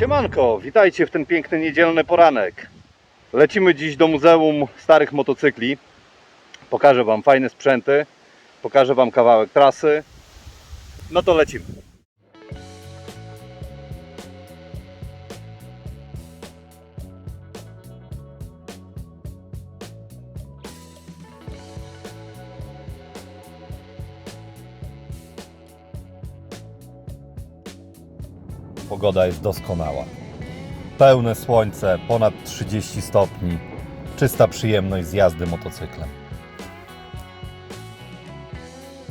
Siemanko, witajcie w ten piękny niedzielny poranek. Lecimy dziś do Muzeum Starych Motocykli. Pokażę Wam fajne sprzęty, pokażę Wam kawałek trasy. No to lecimy. Pogoda jest doskonała. Pełne słońce, ponad 30 stopni. Czysta przyjemność z jazdy motocyklem.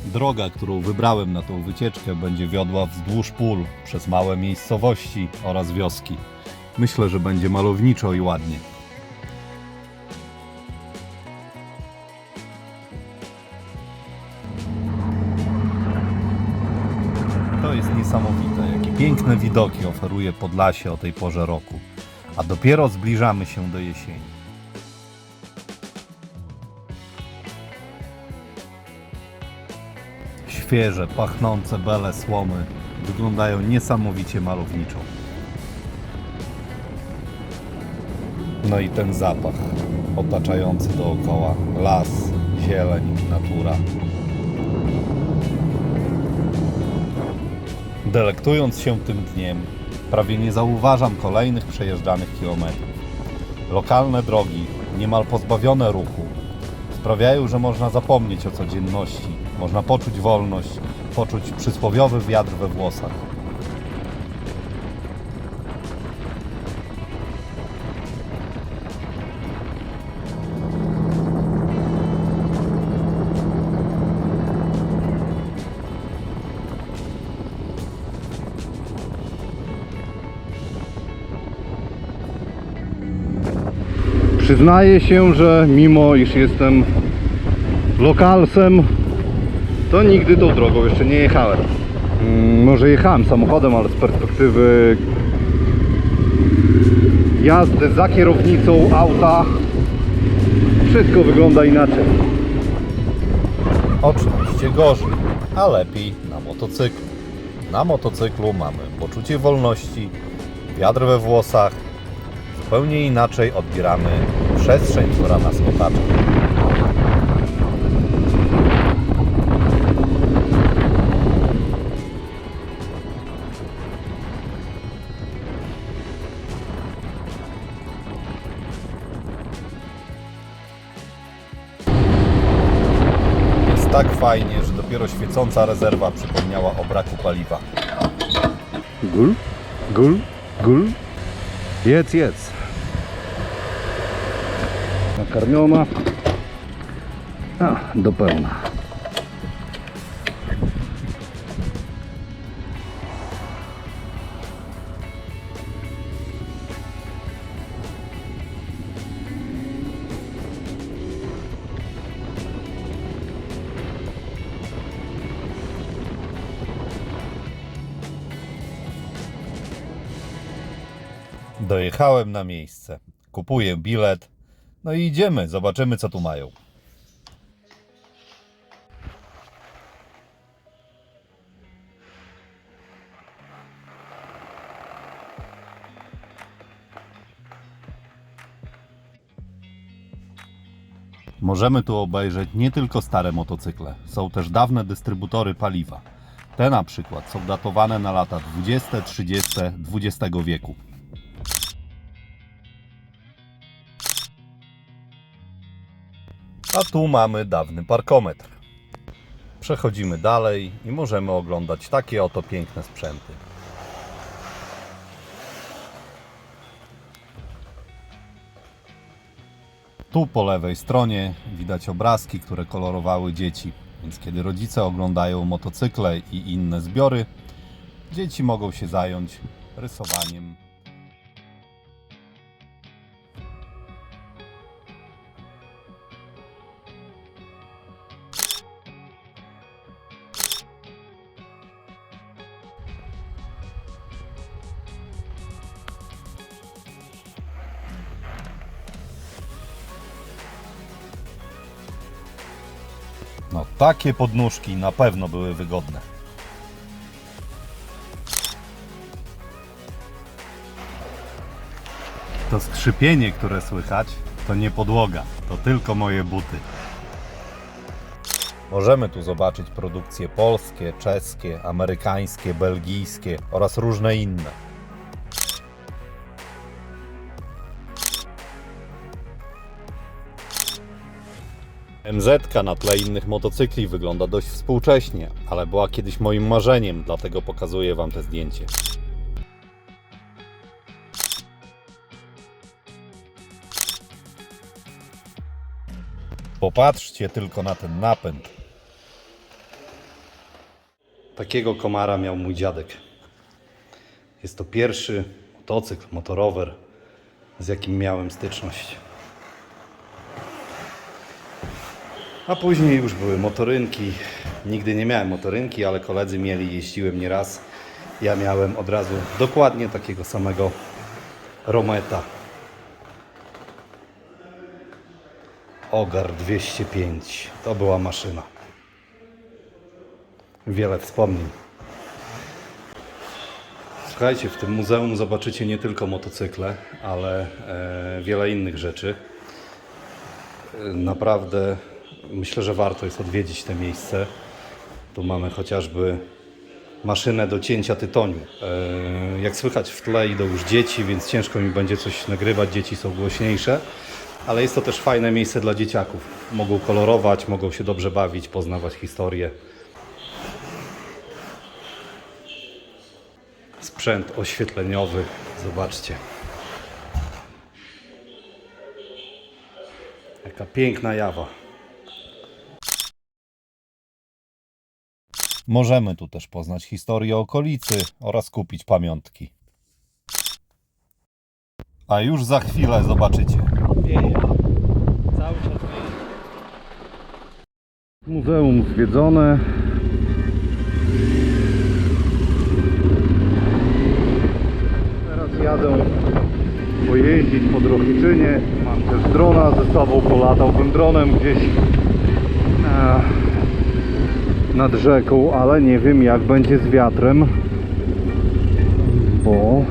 Droga, którą wybrałem na tą wycieczkę, będzie wiodła wzdłuż pól, przez małe miejscowości oraz wioski. Myślę, że będzie malowniczo i ładnie. Niesamowite, jakie piękne widoki oferuje Podlasie o tej porze roku. A dopiero zbliżamy się do jesieni. Świeże, pachnące bele słomy wyglądają niesamowicie malowniczo. No i ten zapach otaczający dookoła las, zieleń, natura. Delektując się tym dniem, prawie nie zauważam kolejnych przejeżdżanych kilometrów. Lokalne drogi, niemal pozbawione ruchu, sprawiają, że można zapomnieć o codzienności, można poczuć wolność, poczuć przysłowiowy wiatr we włosach. Przyznaję się, że mimo iż jestem lokalsem, to nigdy tą drogą jeszcze nie jechałem. Mm, Może jechałem samochodem, ale z perspektywy jazdy za kierownicą auta wszystko wygląda inaczej. Oczywiście gorzej, a lepiej na motocyklu. Na motocyklu mamy poczucie wolności, wiatr we włosach, zupełnie inaczej odbieramy przestrzeń, która nas otacza. Jest tak fajnie, że dopiero świecąca rezerwa przypomniała o braku paliwa. Gul, gul, gul. Jedz, jedz. Nakarmiona. A, do pełna. Dojechałem na miejsce. Kupuję bilet. No i idziemy, zobaczymy co tu mają. Możemy tu obejrzeć nie tylko stare motocykle, są też dawne dystrybutory paliwa. Te na przykład są datowane na lata 20, 30 XX wieku. A tu mamy dawny parkometr. Przechodzimy dalej i możemy oglądać takie oto piękne sprzęty. Tu po lewej stronie widać obrazki, które kolorowały dzieci. Więc kiedy rodzice oglądają motocykle i inne zbiory, dzieci mogą się zająć rysowaniem No takie podnóżki na pewno były wygodne. To skrzypienie, które słychać, to nie podłoga, to tylko moje buty. Możemy tu zobaczyć produkcje polskie, czeskie, amerykańskie, belgijskie oraz różne inne. MZ na tle innych motocykli wygląda dość współcześnie, ale była kiedyś moim marzeniem, dlatego pokazuję Wam te zdjęcie. Popatrzcie tylko na ten napęd. Takiego komara miał mój dziadek. Jest to pierwszy motocykl, motorower, z jakim miałem styczność. A później już były motorynki. Nigdy nie miałem motorynki, ale koledzy mieli, jeździłem nieraz. Ja miałem od razu dokładnie takiego samego Rometa. Ogar 205. To była maszyna. Wiele wspomnień. Słuchajcie, w tym muzeum zobaczycie nie tylko motocykle, ale e, wiele innych rzeczy. E, Naprawdę myślę, że warto jest odwiedzić te miejsce. Tu mamy chociażby maszynę do cięcia tytoniu. E, Jak słychać w tle idą już dzieci, więc ciężko mi będzie coś nagrywać, dzieci są głośniejsze. Ale jest to też fajne miejsce dla dzieciaków. Mogą kolorować, mogą się dobrze bawić, poznawać historię. Sprzęt oświetleniowy, zobaczcie. Jaka piękna jawa. Możemy tu też poznać historię okolicy oraz kupić pamiątki. A już za chwilę zobaczycie. Muzeum zwiedzone. Teraz jadę pojeździć po Drohiczynie. Mam też drona ze sobą, polatałbym dronem gdzieś e, nad rzeką, ale nie wiem jak będzie z wiatrem, bo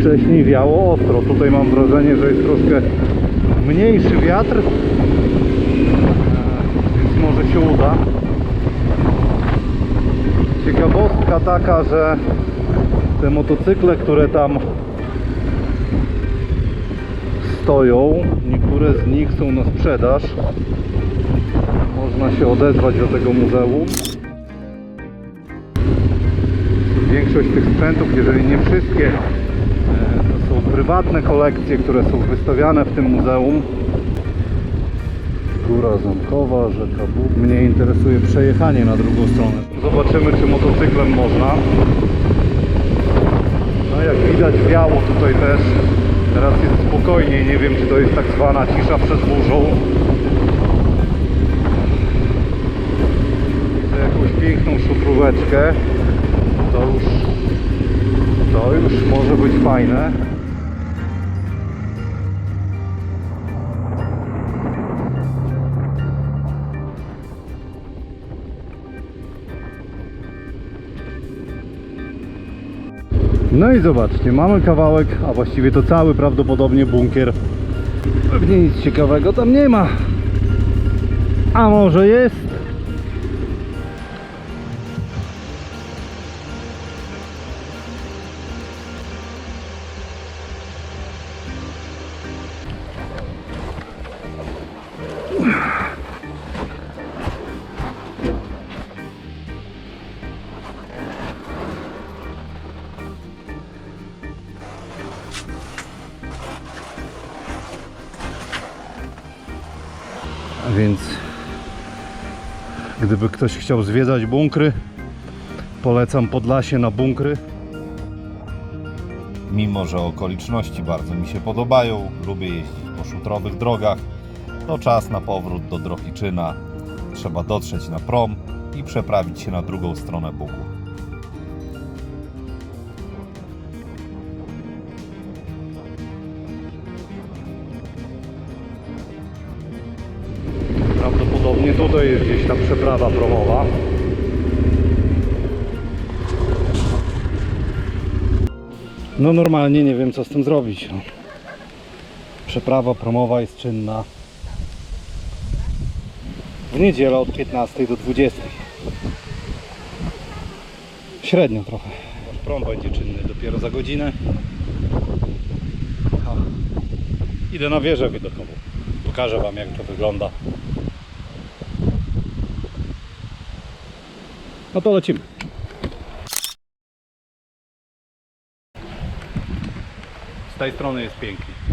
wcześniej wiało ostro. Tutaj mam wrażenie, że jest troszkę mniejszy wiatr, więc może się uda. Ciekawostka taka, że te motocykle, które tam stoją, niektóre z nich są na sprzedaż. Można się odezwać do tego muzeum. Większość tych sprzętów, jeżeli nie wszystkie, e, to są prywatne kolekcje, które są wystawiane w tym muzeum. Góra Zamkowa, rzeka Bóg. Mnie interesuje przejechanie na drugą stronę. Zobaczymy, czy motocyklem można. No jak widać wiało tutaj też. Teraz jest spokojniej. Nie wiem, czy to jest tak zwana cisza przed burzą. Piękną szutróweczkę. To już, to już może być fajne. No i zobaczcie, mamy kawałek, a właściwie to cały prawdopodobnie bunkier. Pewnie nic ciekawego tam nie ma. A może jest? Więc gdyby ktoś chciał zwiedzać bunkry, polecam Podlasie na bunkry. Mimo, że okoliczności bardzo mi się podobają, lubię jeździć po szutrowych drogach, to czas na powrót do Drohiczyna. Trzeba dotrzeć na prom i przeprawić się na drugą stronę Bugu. Tutaj jest gdzieś ta przeprawa promowa. No normalnie nie wiem co z tym zrobić. No. Przeprawa promowa jest czynna w niedzielę od 15 do 20. Średnio trochę. Wasz prom będzie czynny dopiero za godzinę. A, Idę na wieżę widokową. Pokażę Wam jak to wygląda. No to lecimy. Z tej strony jest pięknie.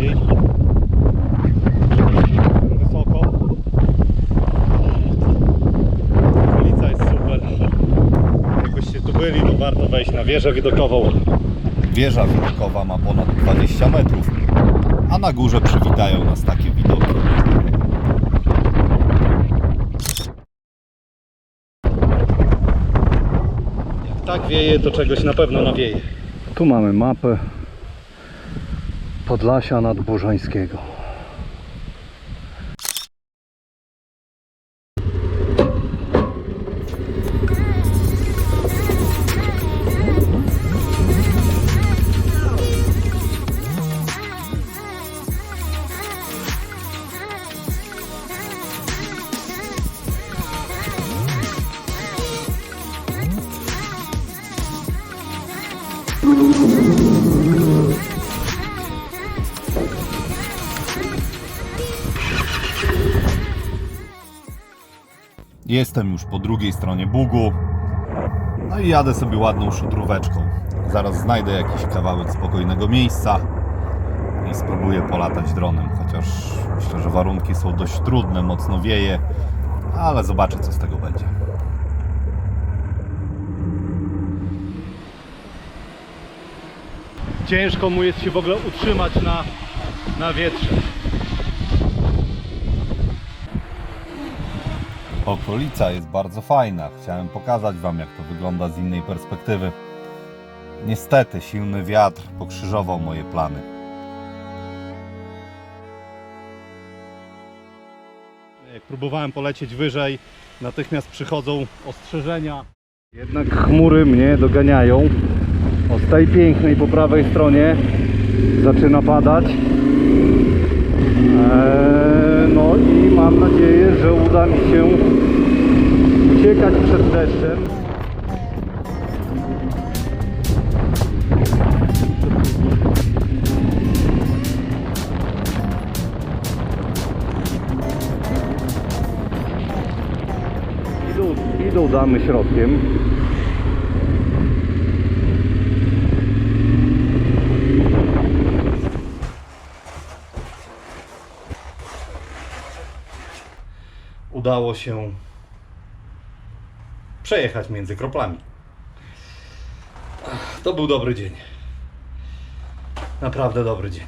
Bardziej. Wysoko. Okolica jest super. Jakbyście tu byli, to warto wejść na wieżę widokową. Wieża widokowa ma ponad 20 metrów, a na górze przywitają nas takie widoki. Jak tak wieje, to czegoś na pewno nawieje. Tu mamy mapę Podlasia Nadburzańskiego. Jestem już po drugiej stronie Bugu. No i jadę sobie ładną szutróweczką. Zaraz znajdę jakiś kawałek spokojnego miejsca i spróbuję polatać dronem. Chociaż myślę, że warunki są dość trudne, mocno wieje, ale zobaczę co z tego będzie. Ciężko mu jest się w ogóle utrzymać na, na wietrze. Okolica jest bardzo fajna. Chciałem pokazać Wam, jak to wygląda z innej perspektywy. Niestety, silny wiatr pokrzyżował moje plany. Jak próbowałem polecieć wyżej, natychmiast przychodzą ostrzeżenia. Jednak chmury mnie doganiają. O z tej pięknej po prawej stronie zaczyna padać. Eee, i mam nadzieję, że uda mi się uciekać przed deszczem. Idą, idą damy środkiem. Udało się przejechać między kroplami. To był dobry dzień. Naprawdę dobry dzień.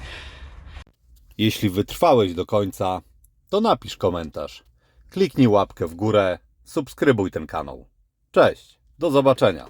Jeśli wytrwałeś do końca, to napisz komentarz. Kliknij łapkę w górę, subskrybuj ten kanał. Cześć, do zobaczenia.